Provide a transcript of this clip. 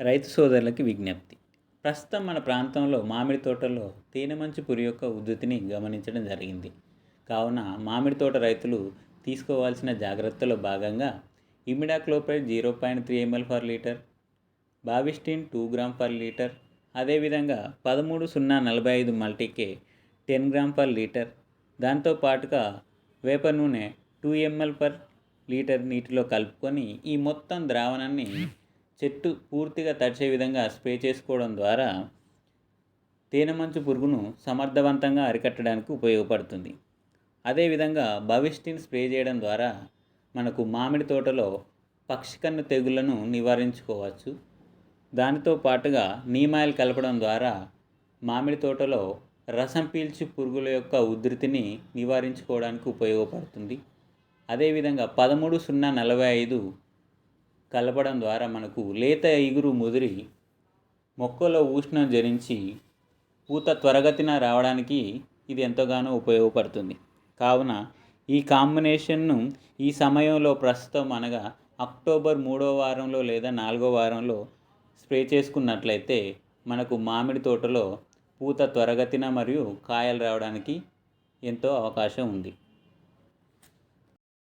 రైతు సోదరులకి విజ్ఞప్తి. ప్రస్తుతం మన ప్రాంతంలో మామిడి తోటలో తేనె మంచు పురి యొక్క ఉధృతిని గమనించడం జరిగింది. కావున మామిడి తోట రైతులు తీసుకోవాల్సిన జాగ్రత్తలో భాగంగా imidacloprid zero point three ML for litre Bavistin two gram per litre అదేవిధంగా పదమూడు సున్నా నలభై ఐదు multi K ten gram per litre దాంతో పాటుగా వేప నూనె టూ ఎంఎల్ పర్ లీటర్ నీటిలో కలుపుకొని ఈ మొత్తం ద్రావణాన్ని చెట్టు పూర్తిగా తడిచే విధంగా స్ప్రే చేసుకోవడం ద్వారా తేనెమంచు పురుగును సమర్థవంతంగా అరికట్టడానికి ఉపయోగపడుతుంది. అదేవిధంగా భవిష్టిని స్ప్రే చేయడం ద్వారా మనకు మామిడి తోటలో పక్షికన్ను తెగుళ్ళను నివారించుకోవచ్చు. దానితో పాటుగా నీమాయిల్ కలపడం ద్వారా మామిడి తోటలో రసం పీల్చి పురుగుల యొక్క ఉధృతిని నివారించుకోవడానికి ఉపయోగపడుతుంది. అదేవిధంగా పదమూడు సున్నా నలభై ఐదు కలపడం ద్వారా మనకు లేత ఇగురు ముదిరి మొక్కలో ఉష్ణం జరించి పూత త్వరగతిన రావడానికి ఇది ఎంతగానో ఉపయోగపడుతుంది. కావున ఈ కాంబినేషన్ను ఈ సమయంలో ప్రస్తుతం అనగా అక్టోబర్ మూడో వారంలో లేదా నాలుగో వారంలో స్ప్రే చేసుకున్నట్లయితే మనకు మామిడి తోటలో పూత త్వరగతిన మరియు కాయలు రావడానికి ఎంతో అవకాశం ఉంది.